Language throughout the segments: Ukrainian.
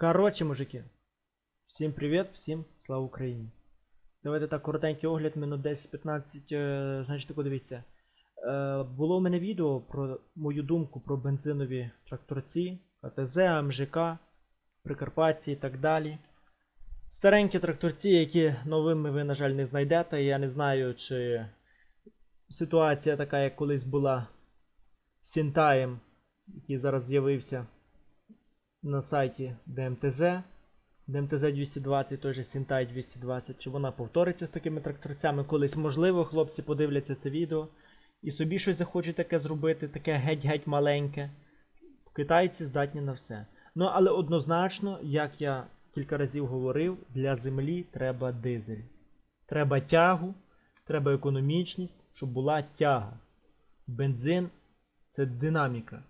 Коротше, мужики, всім привіт, всім слава Україні. Давайте так коротенький огляд, минут 10-15. е, Значить, тако дивіться. Е, було у мене відео про мою думку про бензинові тракторці, АТЗ, МЖК, Прикарпатці і так далі. Старенькі тракторці, які новими ви, на жаль, не знайдете. Я не знаю, чи ситуація така, як колись була з Сінтаєм, який зараз з'явився на сайті ДМТЗ. ДМТЗ 220, той же Сінтай 220. Чи вона повториться з такими тракторцями колись? Можливо, хлопці подивляться це відео і собі щось захочуть таке зробити, таке геть-геть маленьке. Китайці здатні на все. Ну, але однозначно, як я кілька разів говорив, для землі треба дизель. Треба тягу, треба економічність, щоб була тяга. Бензин це динаміка.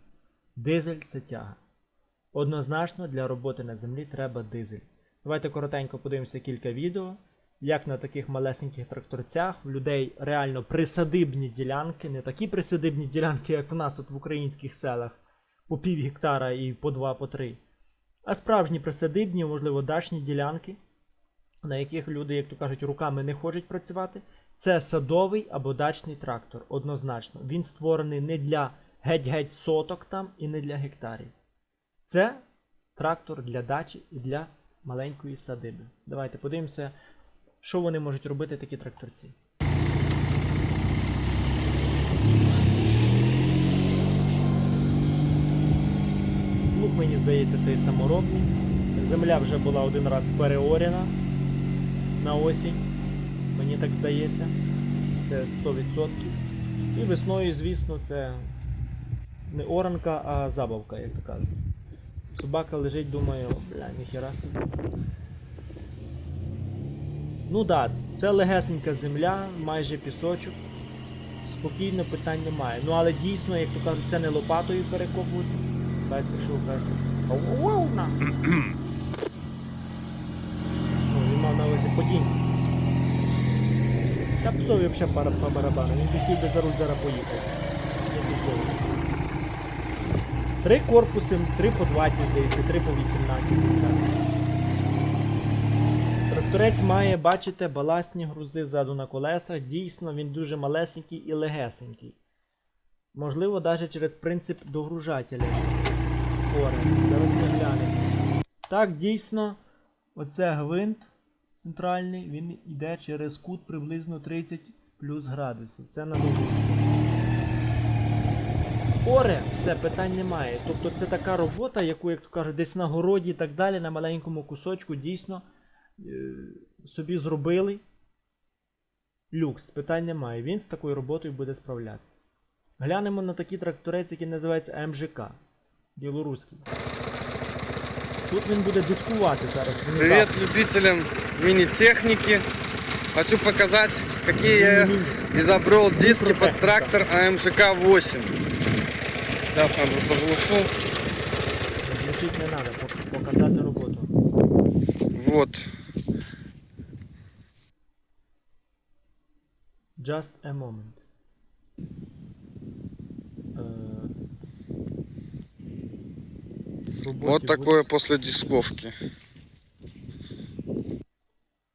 Дизель це тяга. Однозначно для роботи на землі треба дизель. Давайте коротенько подивимося кілька відео, як на таких малесеньких тракторцях в людей реально присадибні ділянки, не такі присадибні ділянки, як в нас тут в українських селах, по пів гектара і по два, по три. А справжні присадибні, можливо, дачні ділянки, на яких люди, як то кажуть, руками не хочуть працювати. Це садовий або дачний трактор, однозначно. Він створений не для геть-геть соток там і не для гектарів. Це трактор для дачі і для маленької садиби. Давайте подивимося, що вони можуть робити такі тракторці. Лук, мені здається, цей саморобний. Земля вже була один раз переорена на осінь. Мені так здається. Це 100%. І весною, звісно, це не оранка, а забавка, як то кажуть. Собака лежить, думаю, бля, ніхера собі. Ну так, да, це легесенька земля, майже пісочок. Спокійно питань немає. Ну але дійсно, як то кажуть, це не лопатою перекопувати. Хтось прийшов каже. «Ау-ау, на!» Ну, він мав на подінці. Та псові взагалі по барабану, він би сів би за руль зараз поїхав. Три корпуси, три по 20, здається, три по 18. Тракторець має, бачите, баласні грузи ззаду на колесах. Дійсно, він дуже малесенький і легесенький. Можливо, навіть через принцип догружателя. Зараз глянемо. Так, дійсно, оце гвинт центральний, він йде через кут приблизно 30 плюс градусів. Це на догрузку. Оре, все, питань немає. Тобто це така робота, яку, як то кажуть, десь на городі і так далі, на маленькому кусочку дійсно е, собі зробили. Люкс, питань немає. Він з такою роботою буде справлятися. Глянемо на такий тракторець, який називається МЖК. Білоруський. Тут він буде дискувати зараз. Привет любителям мини-техники. Хочу показать, какие я изобрел диски Микротехника. трактор АМЖК-8. Сейчас надо заглушу. Глушить не треба, показати роботу. Вот. Just a moment. Роботі Вот такое после дисковки.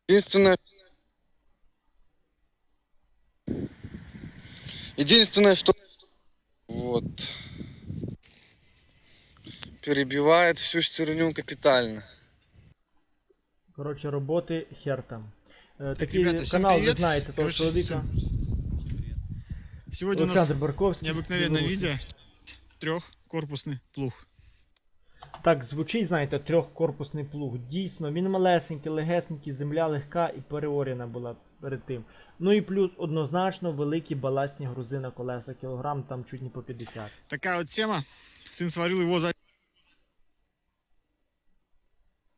Единственное... Единственное, что... Вот. Перебивает всю стерню капитально. Коротше, роботи хер там. Е, Такий ребята, всем канал, ви привет. знаєте, того Короче, чоловіка. Сегодня у Олександр нас Барковський. необыкновенное Білорусі. видео. Трехкорпусный плуг. Так, звучить, знаєте, трьохкорпусний плуг. Дійсно, він малесенький, легесенький, земля легка і переорена була перед тим. Ну і плюс однозначно великі баластні грузи на колеса, кілограм там чуть не по 50. Такая вот тема. Сын сварил его за...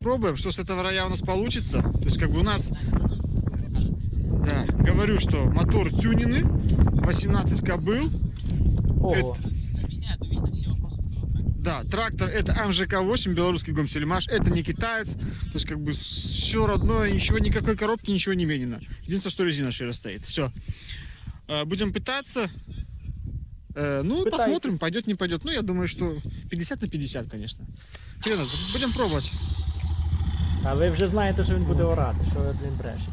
Пробуем, что с этого рая у нас получится. То есть как бы у нас... Да, говорю, что мотор тюнины, 18 кобыл. Ого. Объясняю, то весь на все вопросы, что трактор. Да, трактор это АМЖК-8, белорусский гомсельмаш. Это не китаец. То есть как бы все родное, ничего, никакой коробки, ничего не менено. Единственное, что резина шире стоит. Все. Будем пытаться. Э, Ну, Пытайтесь. посмотрим, пойдет, не пойдет. Ну, я думаю, что 50 на 50, конечно. Хрена, будем пробовать. А ви вже знаєте, що він буде орати, що ви, блін, брешете.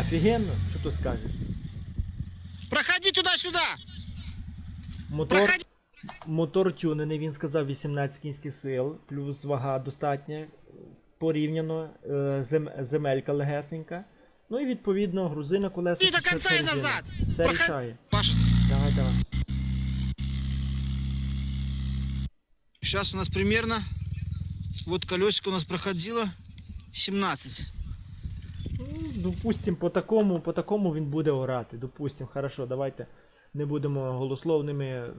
Офігенно, що тут скажеш? Проходи туда-сюда! Мотор, Проходи! мотор тюнений, він сказав 18 кінських сил, плюс вага достатня порівняно, е, зем, земелька легесенька. Ну і відповідно грузи на колеса. Іди до кінця і назад! Все Проход- рішає. Паша, Давай, давай. сейчас у нас примерно, вот колесико у нас проходило 17. Ну, Допустим, по такому, по такому він буде орати. Допустим, хорошо, давайте не будемо голословними.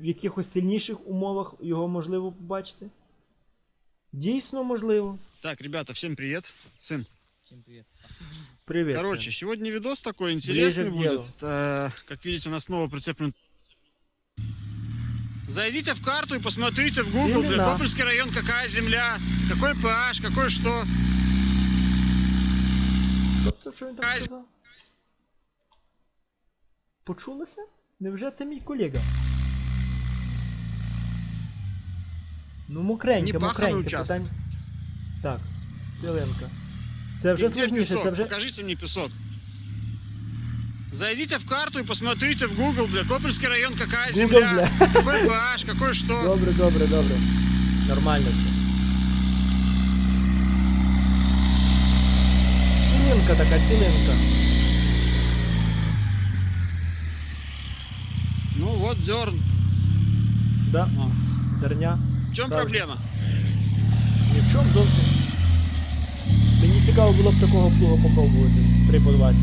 В якихось сильніших умовах його можливо побачити? Дійсно можливо. Так, ребята, всем привет. Сын, Всем привет. Привіт. короче, сегодня видос такой Ближе интересный к делу. будет. Э, Как видите, у нас снова прицеплен Зайдите в карту и посмотрите в Google, Именно. блин, Копольский район, какая земля, какой pH, какой что. Тобто, що він там Ай. сказав? Почулося? Невже це мій колега? Ну, мокреньке, Не паханий мокреньке. участок. Питань... Так, хвилинка. Це вже И где сложніше, песок? це вже. Покажите мне песок. Зайдите в карту и посмотрите в Google, бля, Копольский район, какая Google, земля, какой pH, какой что. Добре, добре, добре. Нормально все. Цілинка така, цілинка. Ну вот зерн. Да, А. дерня. В чем Так. проблема? Ні в чому зовсім. Мені цікаво було б такого плуга попробувати. 3 по 20.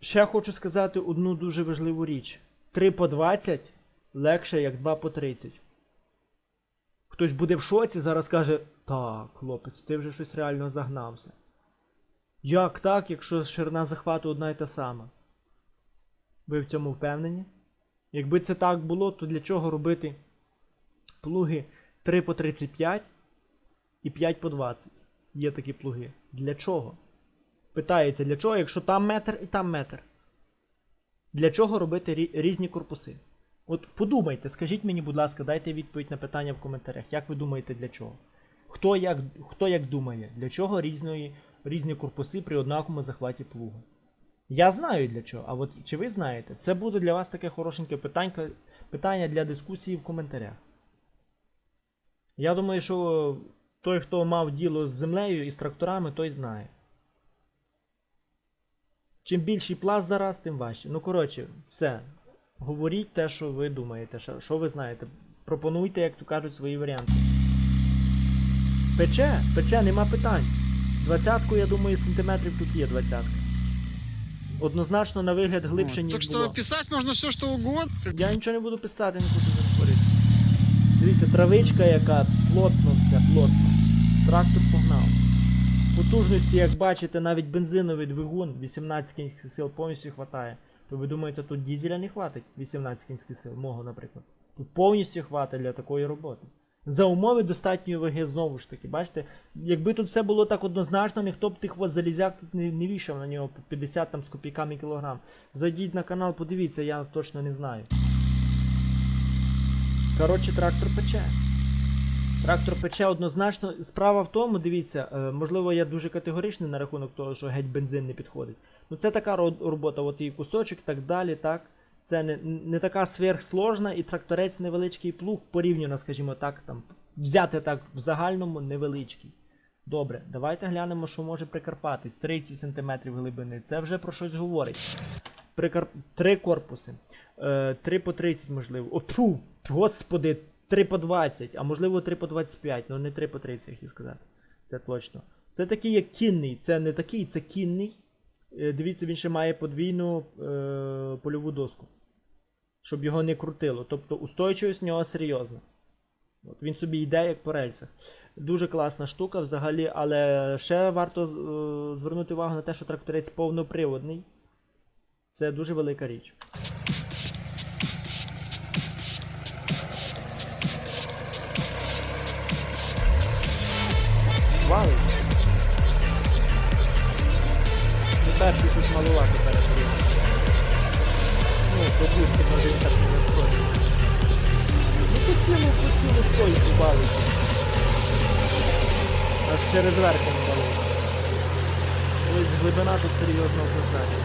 Ще хочу сказати одну дуже важливу річ. 3 по 20 легше, як 2 по 30. Хтось буде в шоці, зараз каже: Так, хлопець, ти вже щось реально загнався. Як так, якщо ширина захвату одна і та сама? Ви в цьому впевнені? Якби це так було, то для чого робити плуги 3 по 35 і 5 по 20. Є такі плуги. Для чого? Питається, для чого, якщо там метр і там метр? Для чого робити рі- різні корпуси? От подумайте, скажіть мені, будь ласка, дайте відповідь на питання в коментарях. Як ви думаєте, для чого? Хто як, хто як думає, для чого різної, різні корпуси при однаковому захваті плуга? Я знаю для чого, а от чи ви знаєте? Це буде для вас таке хорошеньке питанька, питання для дискусії в коментарях. Я думаю, що той, хто мав діло з землею і з тракторами, той знає. Чим більший пласт зараз, тим важче. Ну, коротше, все. Говоріть те, що ви думаєте, що, що ви знаєте. Пропонуйте, як то кажуть, свої варіанти. Пече, пече, нема питань. Двадцятку, я думаю, сантиметрів тут є двадцятка. Однозначно на вигляд глибше, ніж Так було. что писать можно все, что угодно. Я нічого не буду писати, не буду заспорити. Дивіться, травичка яка, плотно все, плотно. Трактор погнав. Потужності, як бачите, навіть бензиновий двигун 18 кінських сил повністю хватає. То ви думаєте, тут дізеля не хватить 18 кінських сил, мого, наприклад. Тут повністю хватить для такої роботи. За умови достатньої ваги знову ж таки. Бачите, якби тут все було так однозначно, ніхто б тих от залізяк тут не, не вішав на нього по 50 там з копійками кілограм. Зайдіть на канал, подивіться, я точно не знаю. Коротше, трактор пече. Трактор пече однозначно. Справа в тому, дивіться, е, можливо, я дуже категоричний на рахунок того, що геть бензин не підходить. Ну це така робота, от і кусочок, так далі, так. Це не, не така сверхсложна, і тракторець невеличкий плуг порівняно, скажімо так, там, взяти так в загальному невеличкий. Добре, давайте глянемо, що може Прикарпатись. 30 см глибини. Це вже про щось говорить. Прикар... Три корпуси. Е, 3 по 30, можливо. О, фу, господи, 3 по 20, а можливо 3 по 25, ну не 3 по 30, як і сказати. Це точно. Це такий як кінний. Це не такий, це кінний. Е, дивіться, він ще має подвійну е, польову доску. Щоб його не крутило. Тобто устойчивість в нього серйозна. От він собі йде як по рельсах. Дуже класна штука взагалі, але ще варто е, звернути увагу на те, що тракторець повноприводний. Це дуже велика річ. Глибина тут серйозно однозначна.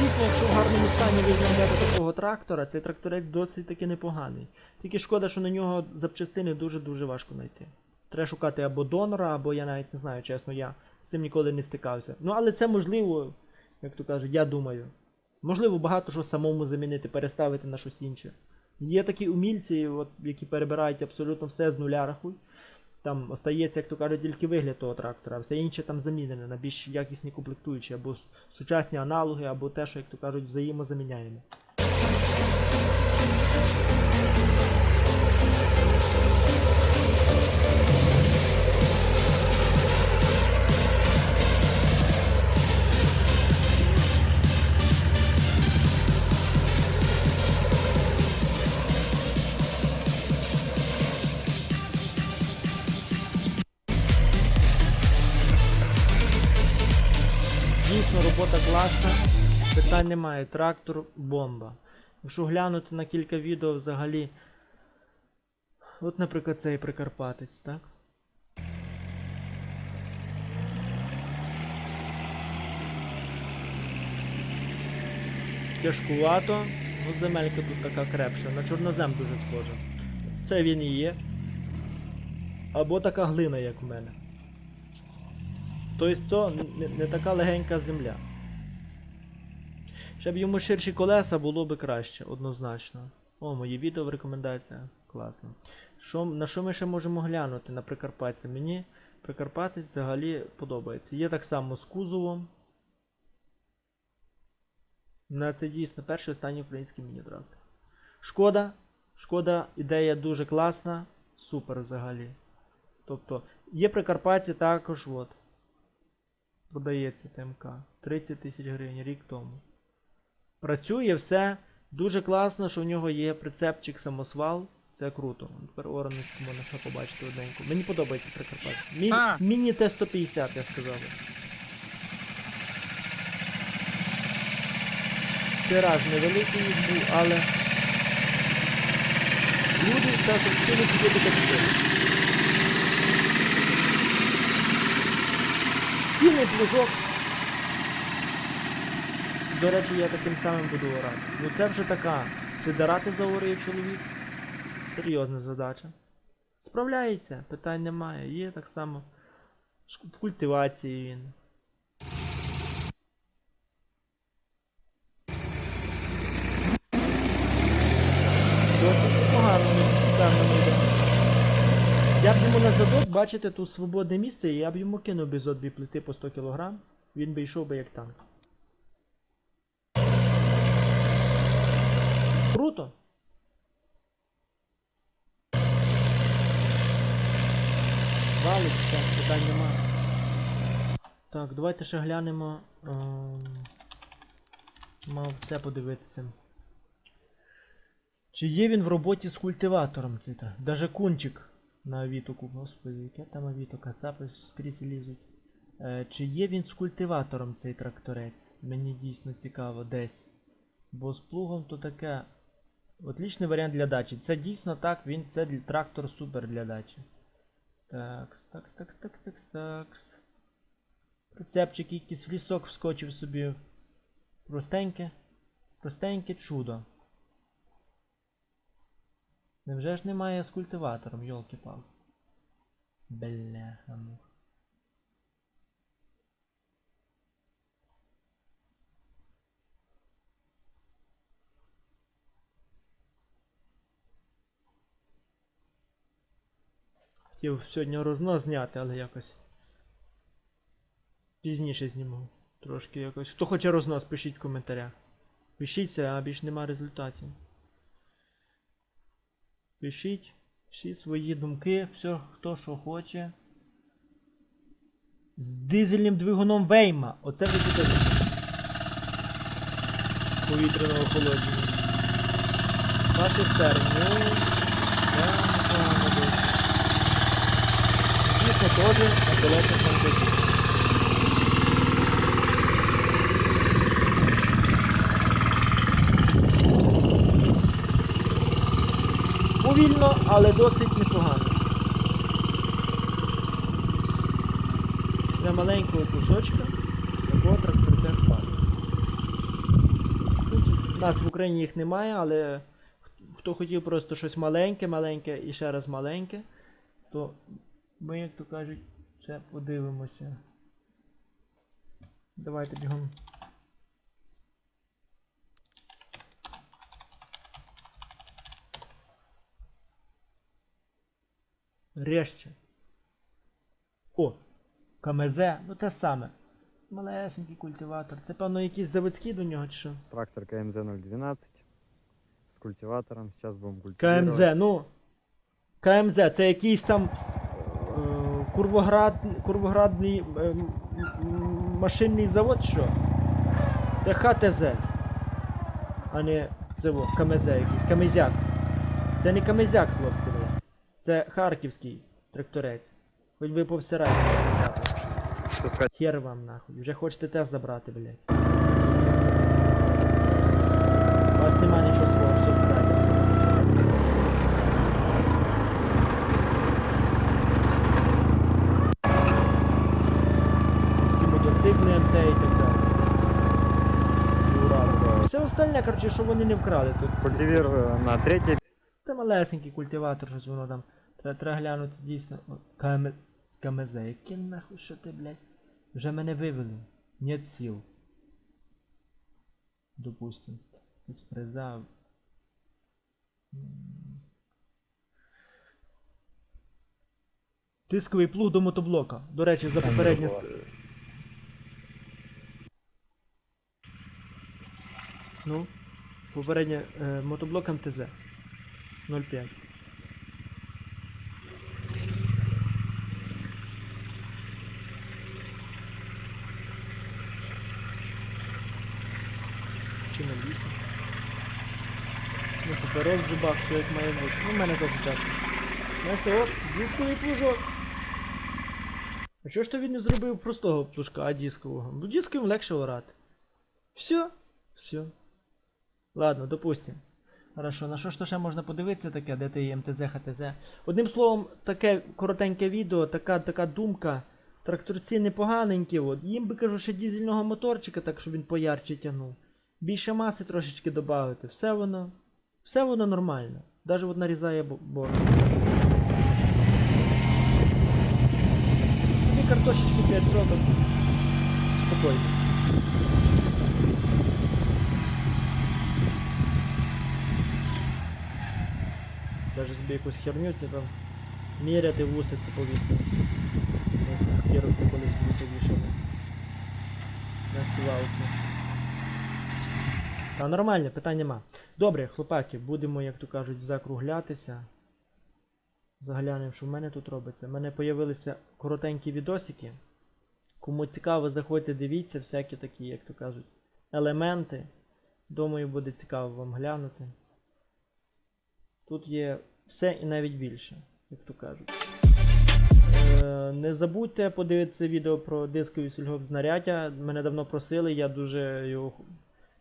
Дійсно, якщо в гарному стані виглядати такого трактора, цей тракторець досить таки непоганий. Тільки шкода, що на нього запчастини дуже-дуже важко знайти. Треба шукати або донора, або я навіть не знаю, чесно, я з цим ніколи не стикався. Ну, але це можливо, як то кажуть, я думаю. Можливо, багато що самому замінити, переставити на щось інше. Є такі умільці, от, які перебирають абсолютно все з нуля рахуй. Там остається, як то кажуть, тільки вигляд того трактора, все інше там замінене на більш якісні комплектуючі, або сучасні аналоги, або те, що, як то кажуть, взаємозаміняємо. Немає. Трактор бомба. Якщо глянути на кілька відео взагалі. От, наприклад, цей Прикарпатець, так? Тяжкувато, ну земелька тут така крепша, на чорнозем дуже схожа. Це він і є. Або така глина, як в мене. Тобто то не, не така легенька земля. Щоб йому ширші колеса було би краще, однозначно. О, моє відео в рекомендаціях. Класно. Що, на що ми ще можемо глянути на Прикарпаття? Мені Прикарпатець взагалі подобається. Є так само з кузовом. На це дійсно перший останній український міні-трактор. Шкода. Шкода, ідея дуже класна. Супер взагалі. Тобто, є Прикарпаття також, от. Продається ТМК. 30 тисяч гривень рік тому. Працює все дуже класно, що в нього є прицепчик самосвал. Це круто. Тепер ораночку можна ще побачити одненьку. Мені подобається Прикарпаття. Мі... А! Міні Т-150, я сказав. Тираж невеликий був, але. Люди ж хотіли купити капітали. Пільний плужок. До речі, я таким самим буду орати. Ну це вже така. Сидорати заорює чоловік. Серйозна задача. Справляється, питань немає. Є так само. В культивації він. Досить непогано, не йде. Я б йому на задок, бачите, тут свободне місце, і я б йому кинув би зо дві плити по 100 кг, він би йшов би як танк. Круто! Валить, так, питань нема. Так, давайте ще глянемо. Ем... Мав це подивитися. Чи є він в роботі з культиватором? Це Даже кунчик на авітоку. Господи, яке там авіто, кацапи скрізь лізуть. Е, чи є він з культиватором цей тракторець? Мені дійсно цікаво десь. Бо з плугом то таке. Отлічний варіант для дачі. Це дійсно так, він це трактор супер для дачі. Такс, такс, такс, такс, такс, такс. Прицепчик якийсь в лісок вскочив собі. Простеньке. Простеньке чудо. Невже ж немає з культиватором, йолки палки Бляха. муха. Хотів сьогодні рознос зняти, але якось. Пізніше зніму. Трошки якось. Хто хоче рознос, пишіть в коментарях. Пишіться, а більш нема результатів. Пишіть. Пишіть свої думки, все, хто що хоче. З дизельним двигуном Вейма. Оце ви тут повітряного охолодження. Ваші стерні. Ну, да, непогано досить. Звісно, теж колесах фантазії. Повільно, але досить непогано. Для маленького кусочка такого тракторця спати. У нас в Україні їх немає, але хто хотів просто щось маленьке, маленьке і ще раз маленьке, то ми, як то кажуть, ще подивимося. Давайте бігом. Резче. О! КМЗ, ну те саме. Малесенький культиватор. Це певно якийсь заводський до нього чи що? Трактор КМЗ 012 с культиватором. Сейчас будем культивировать. КМЗ, ну. КМЗ, це якийсь там Курвоград, Курвоградний е, м- м- машинний завод, що? Це ХТЗ. А не завод, КМЗ якийсь, Камезяк. Це не Камезяк, хлопці, бля. Це харківський тракторець. Хоч ви повсирайте. Хер вам нахуй. Вже хочете теж забрати, блядь. У вас нема нічого свого, все вкраде. Ці мотоцикли МТ і так далі. І Урал. Остальне, коротше, що вони не вкрали тут. Культивирую на третьей Це малесенький культиватор, щось воно там. Треба, треба глянути дійсно. КМ... КМЗ, яке нахуй, що ти, блядь? Вже мене вивели. Нет сил. Допустим. Із фреза. М. Тисковий плуг до мотоблока. До речі, за попереднє. Ну, попереднє е, мотоблок МТЗ. 0,5. Чи на 8? Ну, поперед в зубах, все як має бути. Ну, в мене теж часто. Знаєте, оп, дисковий плужок. А чого ж то він не зробив простого плужка, а дискового? Ну, дисковим легше орати. Все. Все. Ладно, допустим. Хорошо, на що ж то ще можна подивитися таке, де ти МТЗ, ХТЗ. Одним словом, таке коротеньке відео, така, така думка. Тракторці непоганенькі, от. Їм би кажу, ще дізельного моторчика, так щоб він поярче тягнув. Більше маси трошечки додати. Все воно. Все воно нормально. Даже от нарізає бо- борт. Тобі картошечки 5 соток. Спокійно. Даже собі якусь херню ці там міряти вусиці повісити. Хіровці колись вуси вішали. На сівалку. Та нормально, питань нема. Добре, хлопаки, будемо, як то кажуть, закруглятися. Заглянемо, що в мене тут робиться. У мене появилися коротенькі відосики. Кому цікаво, заходьте, дивіться, всякі такі, як то кажуть, елементи. Думаю, буде цікаво вам глянути. Тут є все і навіть більше, як то кажуть. Е, не забудьте подивитися відео про дискові сільгоспзнаряддя. Мене давно просили, я дуже його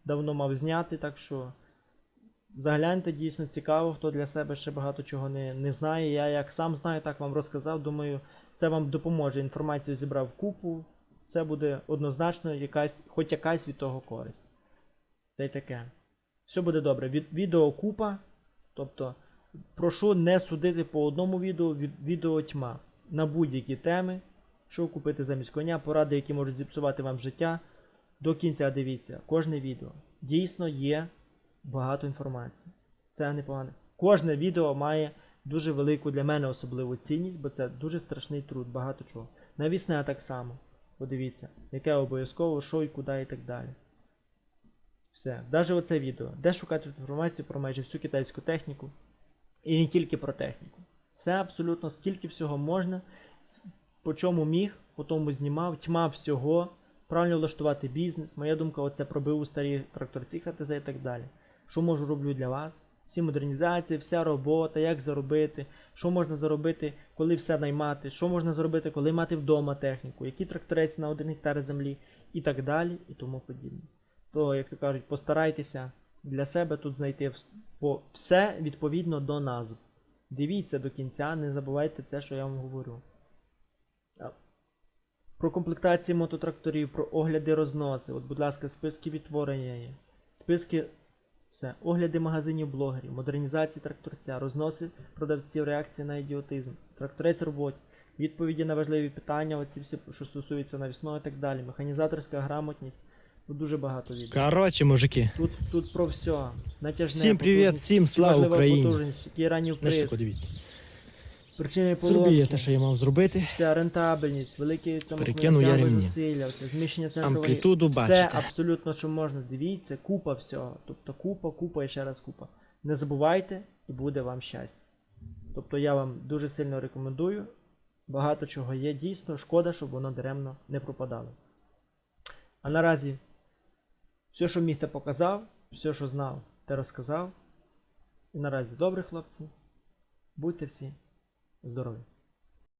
давно мав зняти, так що загляньте, дійсно цікаво, хто для себе ще багато чого не, не знає. Я як сам знаю, так вам розказав. Думаю, це вам допоможе. Інформацію зібрав в купу. Це буде однозначно якась, хоч якась від того користь. Та й таке. Все буде добре. Від, відео купа. Тобто, прошу не судити по одному відео, від, відео тьма. на будь-які теми, що купити замість коня, поради, які можуть зіпсувати вам життя. До кінця дивіться кожне відео. Дійсно є багато інформації. Це непогано. Кожне відео має дуже велику для мене особливу цінність, бо це дуже страшний труд, багато чого. Навісне так само. Подивіться, яке обов'язково, що і куди і так далі. Все. Навіть оце відео. Де шукати інформацію про майже всю китайську техніку. І не тільки про техніку. Все абсолютно, скільки всього можна, по чому міг, по тому знімав, тьма всього, правильно влаштувати бізнес. Моя думка, оце пробив у старі тракторці ХТЗ і так далі. Що можу роблю для вас? Всі модернізації, вся робота, як заробити, що можна заробити, коли все наймати, що можна зробити, коли мати вдома техніку, який тракторець на один гектар землі і так далі, і тому подібне. То, як то кажуть, постарайтеся для себе тут знайти все відповідно до назв. Дивіться до кінця, не забувайте це, що я вам говорю. Про комплектації мототракторів, про огляди розноси. От, будь ласка, списки відтворення є. Списки. Все. Огляди магазинів блогерів, модернізації тракторця, розноси продавців, реакції на ідіотизм, тракторець роботі, відповіді на важливі питання, оці всі, що стосуються навісного і так далі, механізаторська грамотність. Тут дуже багато відео. Короче, мужики, Тут, тут про все. Натяжне, всім привіт, всім слава Україні. Знаєш, тако дивіться. причини Зроби поломки, я те, що я мав зробити. вся рентабельність, велике там Перекину я ремні. зусилля, це зміщення центрової. Амплітуду Все абсолютно, що можна. Дивіться, купа всього. Тобто купа, купа і ще раз купа. Не забувайте, і буде вам щастя. Тобто я вам дуже сильно рекомендую. Багато чого є дійсно, шкода, щоб воно даремно не пропадало. А наразі все, що міг, те показав, все, що знав, те розказав. І наразі добрі хлопці. Будьте всі здорові!